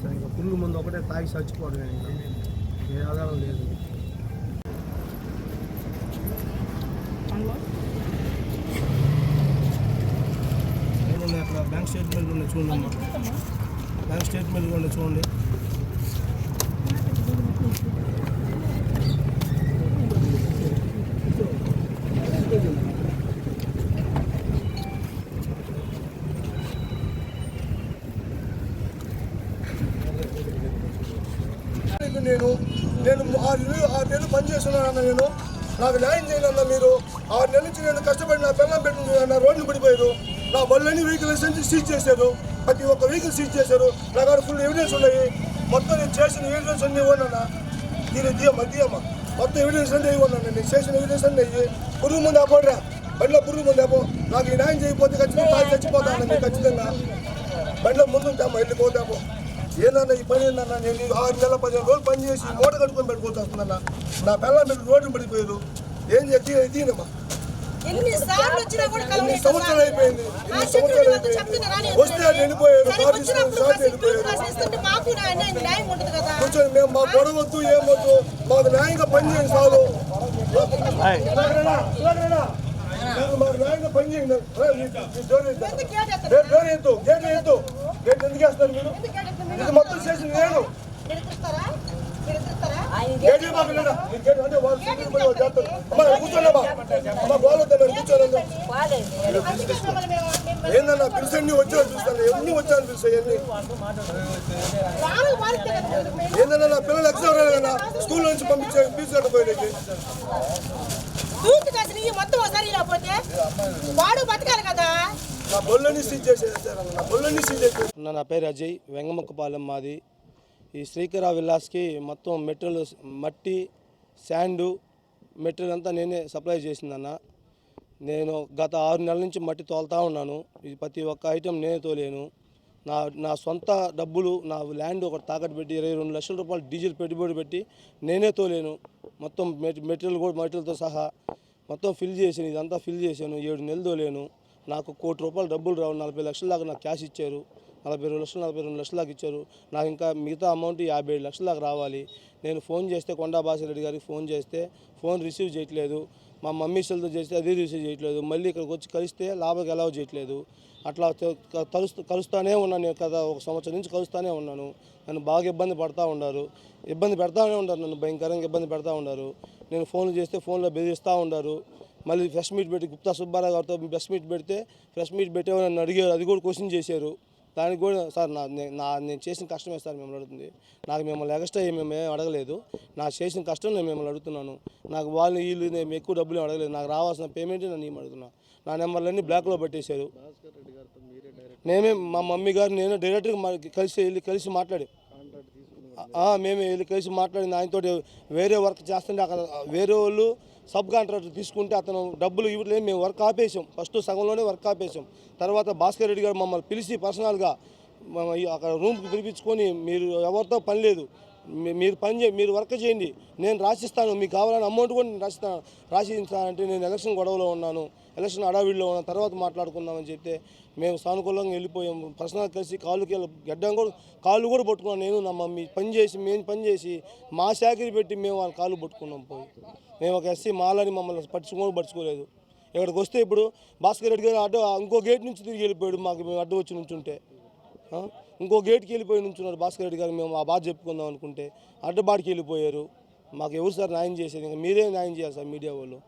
Sir ఇంకా పుల్లు ముందు ఒకటే తాగి చచ్చిపోవడం ఇంకా ఏ ఆధారం లేదు. ఏమున్నాయి అక్కడ బ్యాంక్ స్టేట్మెంట్ ఉన్నాయి చూడండి బ్యాంక్ స్టేట్మెంట్ ఉన్నాయి చూడండి నీకు నేను నేను ఆరు నెలలు ఆరు నెలలు పనిచేస్తున్నానన్న నేను. నాకు న్యాయం చేయాలన్న మీరు ఆరు నెలల నుంచి నేను కష్టపడి నా పిల్లలు పెట్టి నా రోడ్లు పడిపోయారు నా బళ్ళని వెహికల్ లైసెన్స్ సీజ్ చేశారు. ప్రతి ఒక్క వెహికల్ సీజ్ చేశారు. నా కాడ ఫుల్ ఎవిడెన్స్ ఉన్నాయి. మొత్తం నేను చేసిన ఎవిడెన్స్ అన్నీ ఇవ్వనన్నా. దీని దియమ్మ దియమ్మ. మొత్తం ఎవిడెన్స్ అన్నీ ఇవ్వనన్నా. నేను చేసిన ఎవిడెన్స్ అన్నీ ఇవ్వి పురుగు ముందు ఆపోడ్రా. బండిలో పురుగు ముందు ఆపో. నాకు ఈ న్యాయం చేయకపోతే ఖచ్చితంగా తాగి చచ్చిపోతాను నేను ఖచ్చితంగా. బండిలో ముందు ఉంటామా వెళ్ళిపోతాము? ఏందన్నా ఈ పని ఏందన్నా? నేను ఆరు నెలల పదిహేను రోజులు పని చేసి మూట కట్టుకొని పెట్టుకోవచ్చునన్నా నా పిల్లలు మీరు రోడ్డు పడిపోయారు ఏం చెప్పి దీనమ్మా ఎన్ని సంవత్సరాలు అయిపోయింది? సంవత్సరాలు అయిపోయింది? వస్తే వెళ్ళిపోయారు మేము మా గొడవ వద్దు ఏమొద్దు మాకు న్యాయంగా పని చేయండి చాలు. మాకు న్యాయంగా పని చేయండి. గేట్ ఎత్తు గేట్ ఎత్తు. గేట్ ఎందుకు వేస్తారు మీరు? ఇది మొత్తం చేసింది నేను? గేట్ ఇవ్వకుండా గేట్ అంటే వాళ్ళు చేస్తారు. అమ్మా కూర్చోండమ్మా అమ్మా. గోలొద్దా ఏందన్నా పిలిచండి వచ్చాను చూస్తాను ఎన్ని వచ్చాను మీరు- ఏందన్నా నా పిల్లలు ఎగ్జామ్ రాలేదన్నా స్కూల్ నుంచి పంపించే ఫీజు కట్టపోయేది దూకి కాసిన మొత్తం ఒకసారి వాడు బతకాలి కదా? నా నా అన్న నా పేరు అజయ్ వెంగమ్మకపాలెం మాది. ఈ శ్రీకర విలాస్కి మొత్తం మెటీరియల్ మట్టి శాండు మెటీరియల్ అంతా నేనే సప్లై చేసిందన్న. నేను గత ఆరు నెలల నుంచి మట్టి తోలుతా ఉన్నాను. ఇది ప్రతి ఒక్క ఐటెం నేనే తోలేను. నా నా సొంత డబ్బులు నా ల్యాండ్ ఒకటి తాకట్టు పెట్టి ఇరవై రెండు లక్షల రూపాయలు డీజిల్ పెట్టుబడి పెట్టి నేనే తోలేను. మొత్తం మెటీరియల్ కూడా మెటీరియల్తో సహా మొత్తం ఫిల్ చేసాను ఇదంతా ఫిల్ చేశాను. ఏడు నెలలు తోలేను. నాకు కోటి రూపాయలు డబ్బులు రావు నలభై లక్షల దాకా నాకు క్యాష్ ఇచ్చారు. నలభై రెండు లక్షలు నలభై రెండు లక్షల దాకా ఇచ్చారు. నాకు ఇంకా మిగతా అమౌంట్ యాభై ఏడు లక్షల దాకా రావాలి. నేను ఫోన్ చేస్తే కొండా బాసిరెడ్డి గారికి ఫోన్ చేస్తే ఫోన్ రిసీవ్ చేయట్లేదు. మా మమ్మీ సెల్తో చేస్తే అది రిసీవ్ చేయట్లేదు. మళ్ళీ ఇక్కడికి వచ్చి కలిస్తే లాభకి ఎలా చేయట్లేదు. అట్లా కలుస్తూ కలుస్తూనే ఉన్నాను నేను కదా ఒక సంవత్సరం నుంచి కలుస్తూనే ఉన్నాను. నన్ను బాగా ఇబ్బంది పడతా ఉన్నారు ఇబ్బంది పెడతానే ఉన్నారు నన్ను భయంకరంగా ఇబ్బంది పెడతా ఉన్నారు నేను ఫోన్లు చేస్తే ఫోన్లో బెదిరిస్తూ ఉన్నారు మళ్ళీ ఫ్రెష్ మీట్ పెట్టి గుప్తా సుబ్బారావు గారితో ఫ్రెష్ మీట్ పెడితే ఫ్రెష్ మీట్ పెట్టేవని నన్ను అడిగారు. అది కూడా క్వశ్చన్ చేశారు. దానికి కూడా సార్ నా నే- నా నేను చేసిన కష్టమే సార్ మిమ్మల్ని అడుగుతుంది. నాకు మిమ్మల్ని ఎక్స్ట్రా ఏమి మేము ఏం అడగలేదు. నా చేసిన కష్టం నేను మిమ్మల్ని అడుగుతున్నాను. నాకు వాళ్ళు వీళ్ళు నేను ఎక్కువ డబ్బులు అడగలేదు. నాకు రావాల్సిన పేమెంట్ నేను ఏం అడుగుతున్నా. నా నెంబర్లన్నీ బ్లాక్లో పెట్టేశారు. నేనే మా మమ్మీ గారు నేను డైరెక్ట్గా కలిసి వెళ్ళి కలిసి మాట్లాడి మేమే వెళ్ళి కలిసి మాట్లాడింది ఆయనతో వేరే వర్క్ చేస్తుంటే అక్కడ వేరే వాళ్ళు సబ్ కాంట్రాక్టర్ తీసుకుంటే అతను డబ్బులు ఇవ్వట్లేదు మేము వర్క్ ఆపేసాం ఫస్ట్ సగంలోనే వర్క్ ఆపేసాం తర్వాత భాస్కర్ రెడ్డి గారు మమ్మల్ని పిలిచి పర్సనల్గా అక్కడ రూమ్కి పిలిపించుకొని మీరు ఎవరితో పని లేదు. మీరు పని చే మీరు వర్క్ చేయండి. నేను రాసిస్తాను. మీకు కావాలని అమౌంట్ కూడా నేను రాసిస్తాను రాసిస్తానంటే నేను ఎలక్షన్ గొడవలో ఉన్నాను. ఎలక్షన్ అడావిడిలో ఉన్నాను. తర్వాత మాట్లాడుకుందామని చెప్తే మేము సానుకూలంగా వెళ్ళిపోయాము పర్సనల్ కలిసి కాళ్ళుకి వెళ్ళి గడ్డం కూడా కాళ్ళు కూడా పట్టుకున్నాను నేను నా మమ్మీ పని చేసి మేము పని చేసి మా శాఖరి పెట్టి మేము వాళ్ళ కాళ్ళు పట్టుకున్నాం పోయి. మేము ఒక ఎస్సీ మాలని మమ్మల్ని పట్టించుకోని పట్టుకోలేదు ఇక్కడికి వస్తే ఇప్పుడు భాస్కర్ రెడ్డి గారు అడ్డు ఇంకో గేట్ నుంచి తిరిగి వెళ్ళిపోయాడు మాకు. మేము అడ్డు వచ్చి నుంచుంటే. ఇంకో గేట్కి వెళ్ళిపోయి నుంచున్నారు భాస్కర్ రెడ్డి గారు. మేము ఆ బాధ చెప్పుకుందాం అనుకుంటే అడ్డబాటుకి వెళ్ళిపోయారు. మాకు ఎవరు సార్ న్యాయం చేసేది? ఇంకా మీరే న్యాయం చేయాలి సార్ మీడియా వాళ్ళు.